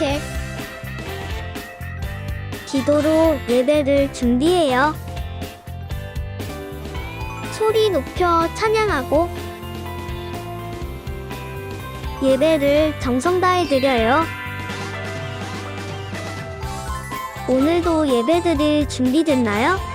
선택. 기도로 예배를 준비해요. 소리 높여 찬양하고 예배를 정성 다해 드려요. 오늘도 예배드릴 준비됐나요?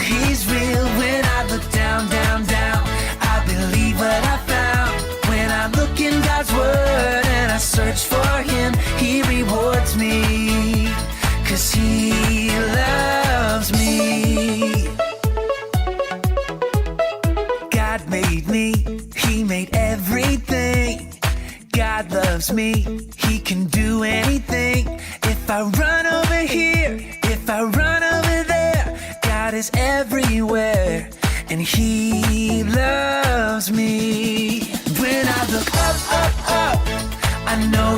he's real when I look down. Know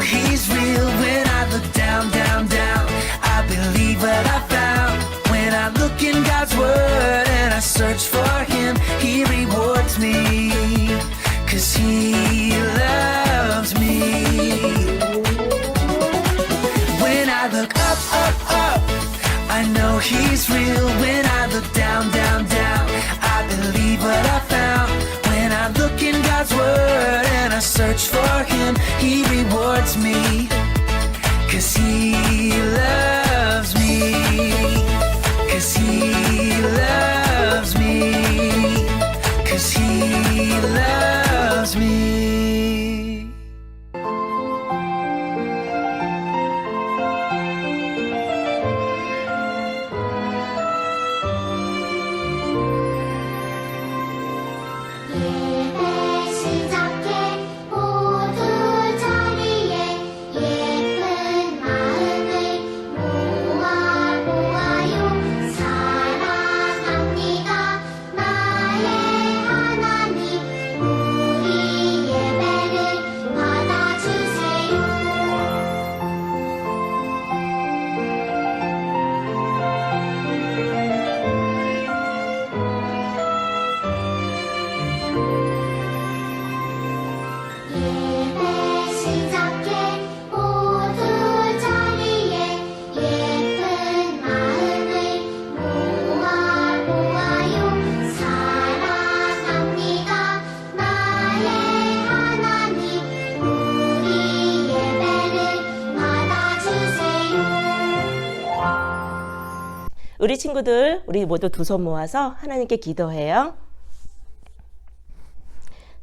우리 친구들, 우리 모두 두 손 모아서 하나님께 기도해요.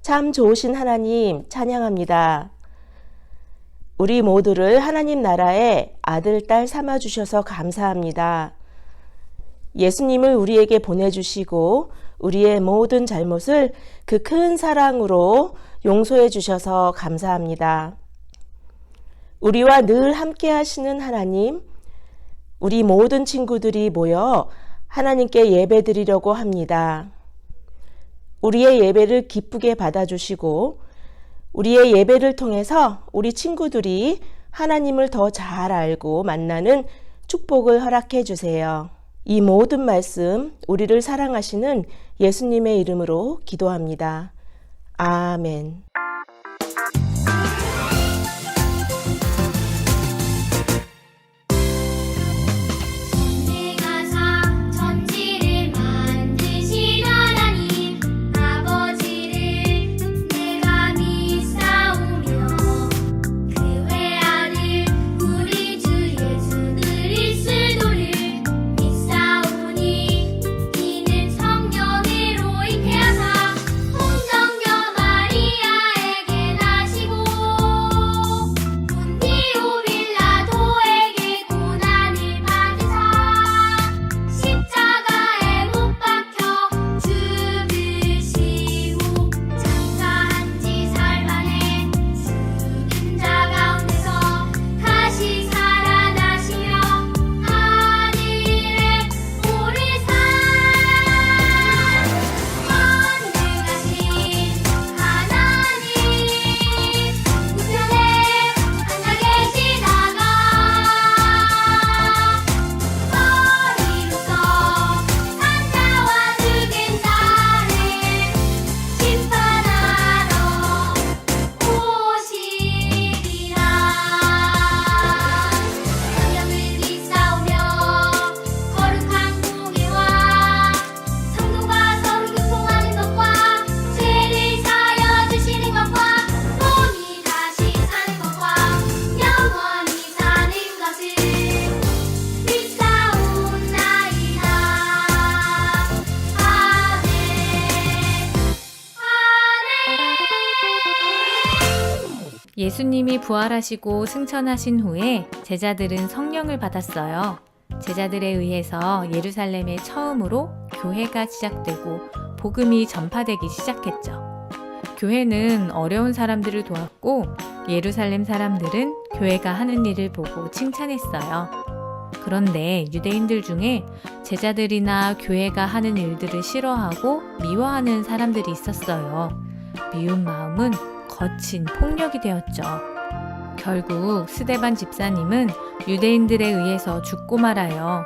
참 좋으신 하나님, 찬양합니다. 우리 모두를 하나님 나라의 아들, 딸 삼아주셔서 감사합니다. 예수님을 우리에게 보내주시고, 우리의 모든 잘못을 그 큰 사랑으로 용서해 주셔서 감사합니다. 우리와 늘 함께 하시는 하나님, 우리 모든 친구들이 모여 하나님께 예배 드리려고 합니다. 우리의 예배를 기쁘게 받아주시고, 우리의 예배를 통해서 우리 친구들이 하나님을 더 잘 알고 만나는 축복을 허락해 주세요. 이 모든 말씀, 우리를 사랑하시는 예수님의 이름으로 기도합니다. 아멘. 예수님이 부활하시고 승천하신 후에 제자들은 성령을 받았어요. 제자들에 의해서 예루살렘에 처음으로 교회가 시작되고 복음이 전파되기 시작했죠. 교회는 어려운 사람들을 도왔고 예루살렘 사람들은 교회가 하는 일을 보고 칭찬했어요. 그런데 유대인들 중에 제자들이나 교회가 하는 일들을 싫어하고 미워하는 사람들이 있었어요. 미운 마음은 거친 폭력이 되었죠. 결국 스데반 집사님은 유대인들에 의해서 죽고 말아요.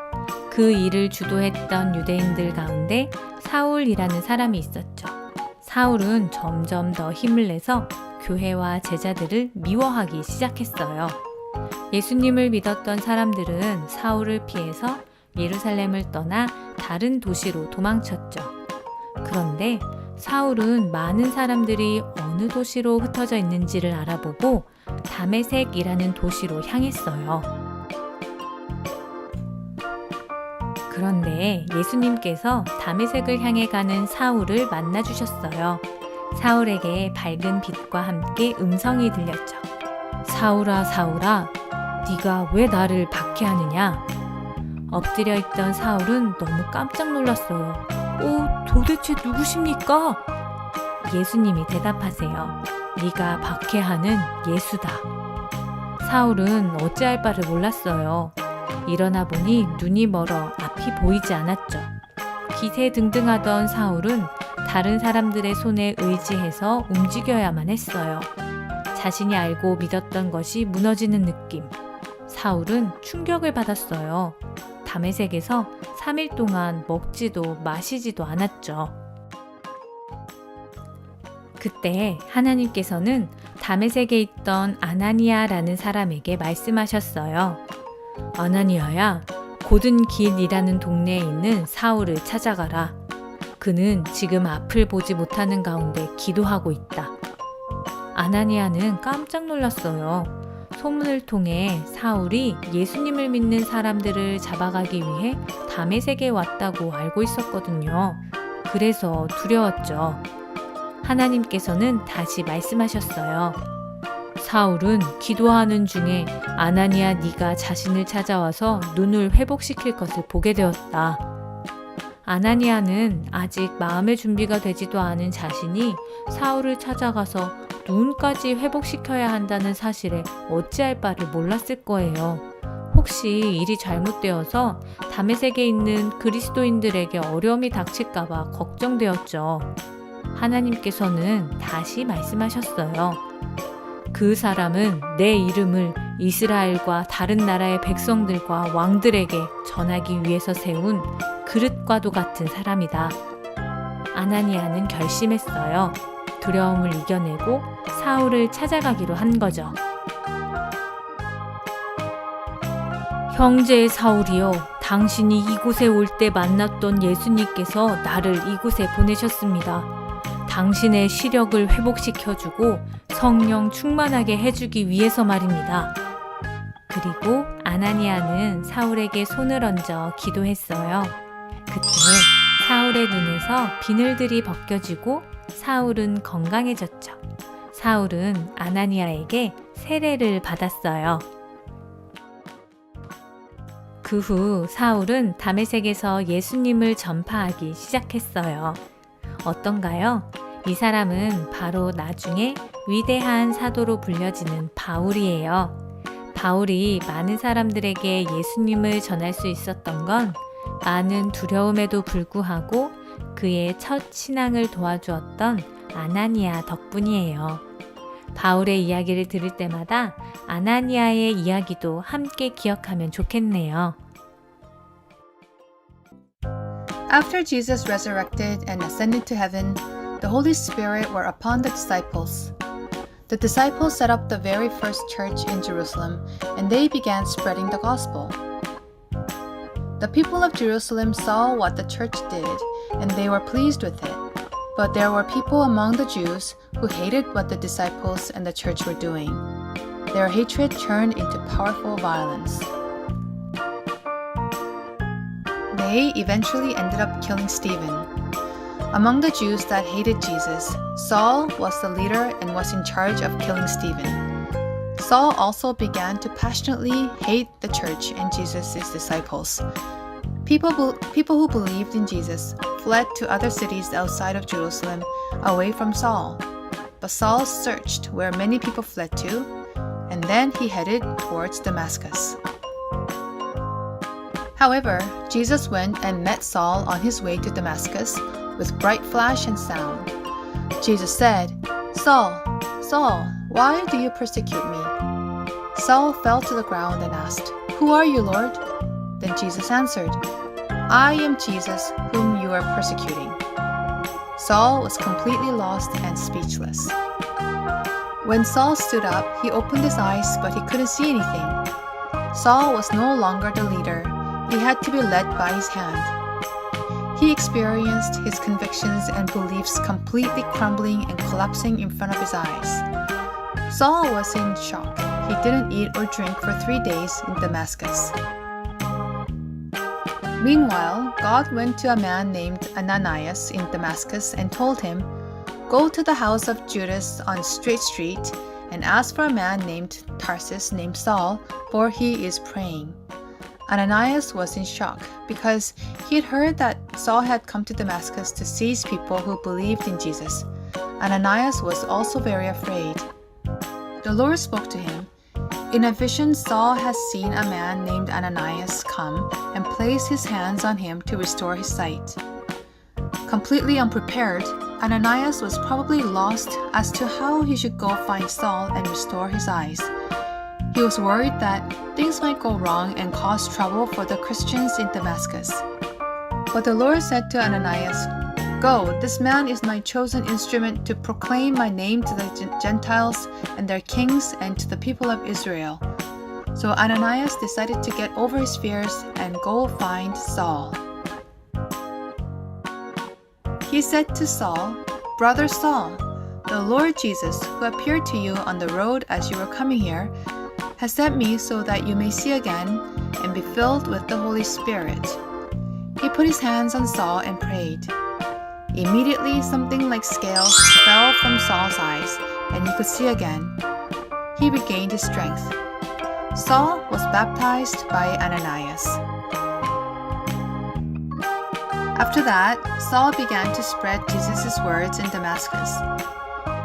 그 일을 주도했던 유대인들 가운데 사울이라는 사람이 있었죠. 사울은 점점 더 힘을 내서 교회와 제자들을 미워하기 시작했어요. 예수님을 믿었던 사람들은 사울을 피해서 예루살렘을 떠나 다른 도시로 도망쳤죠. 그런데 사울은 많은 사람들이 어느 도시로 흩어져 있는지를 알아보고 다메섹이라는 도시로 향했어요. 그런데 예수님께서 다메섹을 향해 가는 사울을 만나 주셨어요. 사울에게 밝은 빛과 함께 음성이 들렸죠. 사울아 사울아 네가 왜 나를 박해하느냐? 엎드려 있던 사울은 너무 깜짝 놀랐어요. 오, 도대체 누구십니까? 예수님이 대답하세요. 네가 박해하는 예수다. 사울은 어찌할 바를 몰랐어요. 일어나 보니 눈이 멀어 앞이 보이지 않았죠. 기세 등등하던 사울은 다른 사람들의 손에 의지해서 움직여야만 했어요. 자신이 알고 믿었던 것이 무너지는 느낌. 사울은 충격을 받았어요. 담에색에서 3일 동안 먹지도 마시지도 않았죠. 그때 하나님께서는 담에색에 있던 아나니아라는 사람에게 말씀하셨어요. 아나니아야, 고든 길이라는 동네에 있는 사울을 찾아가라. 그는 지금 앞을 보지 못하는 가운데 기도하고 있다. 아나니아는 깜짝 놀랐어요. 소문을 통해 사울이 예수님을 믿는 사람들을 잡아가기 위해 담에색에 왔다고 알고 있었거든요. 그래서 두려웠죠. 하나님께서는 다시 말씀하셨어요. 사울은 기도하는 중에 아나니아 네가 자신을 찾아와서 눈을 회복시킬 것을 보게 되었다. 아나니아는 아직 마음의 준비가 되지도 않은 자신이 사울을 찾아가서 눈까지 회복시켜야 한다는 사실에 어찌할 바를 몰랐을 거예요. 혹시 일이 잘못되어서 담에색에 있는 그리스도인들에게 어려움이 닥칠까봐 걱정되었죠. 하나님께서는 다시 말씀하셨어요. 그 사람은 내 이름을 이스라엘과 다른 나라의 백성들과 왕들에게 전하기 위해서 세운 그릇과도 같은 사람이다. 아나니아는 결심했어요. 두려움을 이겨내고 사울을 찾아가기로 한 거죠. 형제 사울이여, 당신이 이곳에 올 때 만났던 예수님께서 나를 이곳에 보내셨습니다. 당신의 시력을 회복시켜주고 성령 충만하게 해주기 위해서 말입니다. 그리고 아나니아는 사울에게 손을 얹어 기도했어요. 그때 사울의 눈에서 비늘들이 벗겨지고 사울은 건강해졌죠. 사울은 아나니아에게 세례를 받았어요. 그 후 사울은 담에색에서 예수님을 전파하기 시작했어요. 어떤가요? 이 사람은 바로 나중에 위대한 사도로 불려지는 바울이에요. 바울이 많은 사람들에게 예수님을 전할 수 있었던 건 많은 두려움에도 불구하고 그의 첫 신앙을 도와주었던 아나니아 덕분이에요. 바울의 이야기를 들을 때마다 아나니아의 이야기도 함께 기억하면 좋겠네요. After Jesus resurrected and ascended to heaven, the Holy Spirit were upon the disciples. The disciples set up the very first church in Jerusalem and they began spreading the gospel. The people of Jerusalem saw what the church did and they were pleased with it. But there were people among the Jews who hated what the disciples and the church were doing. Their hatred turned into powerful violence. They eventually ended up killing Stephen. Among the Jews that hated Jesus, Saul was the leader and was in charge of killing Stephen. Saul also began to passionately hate the church and Jesus' disciples. People, people who believed in Jesus fled to other cities outside of Jerusalem away from Saul. but Saul searched where many people fled to, and then he headed towards Damascus. However, Jesus went and met Saul on his way to Damascus with bright flash and sound. Jesus said, Saul, Saul, why do you persecute me? Saul fell to the ground and asked, Who are you, Lord? Then Jesus answered, I am Jesus whom you are persecuting. Saul was completely lost and speechless. When Saul stood up, he opened his eyes, but he couldn't see anything. Saul was no longer the leader, he had to be led by his hand. He experienced his convictions and beliefs completely crumbling and collapsing in front of his eyes. Saul was in shock. He didn't eat or drink for three days in Damascus. Meanwhile, God went to a man named Ananias in Damascus and told him, Go to the house of Judas on Straight Street and ask for a man named Tarsus named Saul, for he is praying. Ananias was in shock because he had heard that Saul had come to Damascus to seize people who believed in Jesus. Ananias was also very afraid. The Lord spoke to him. In a vision, Saul has seen a man named Ananias come and place his hands on him to restore his sight. Completely unprepared, Ananias was probably lost as to how he should go find Saul and restore his eyes. He was worried that things might go wrong and cause trouble for the Christians in Damascus. But the Lord said to Ananias, Go, this man is my chosen instrument to proclaim my name to the Gentiles and their kings and to the people of Israel. So Ananias decided to get over his fears and go find Saul. He said to Saul, Brother Saul, the Lord Jesus, who appeared to you on the road as you were coming here, has sent me so that you may see again and be filled with the Holy Spirit. He put his hands on Saul and prayed. Immediately, something like scales fell from Saul's eyes, and he could see again. He regained his strength. Saul was baptized by Ananias. After that, Saul began to spread Jesus' words in Damascus.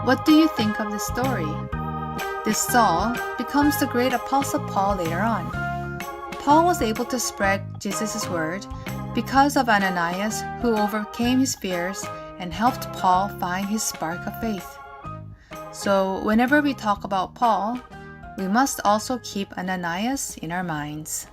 What do you think of this story? This Saul becomes the great Apostle Paul later on. Paul was able to spread Jesus' word because of Ananias, who overcame his fears and helped Paul find his spark of faith. So, whenever we talk about Paul, we must also keep Ananias in our minds.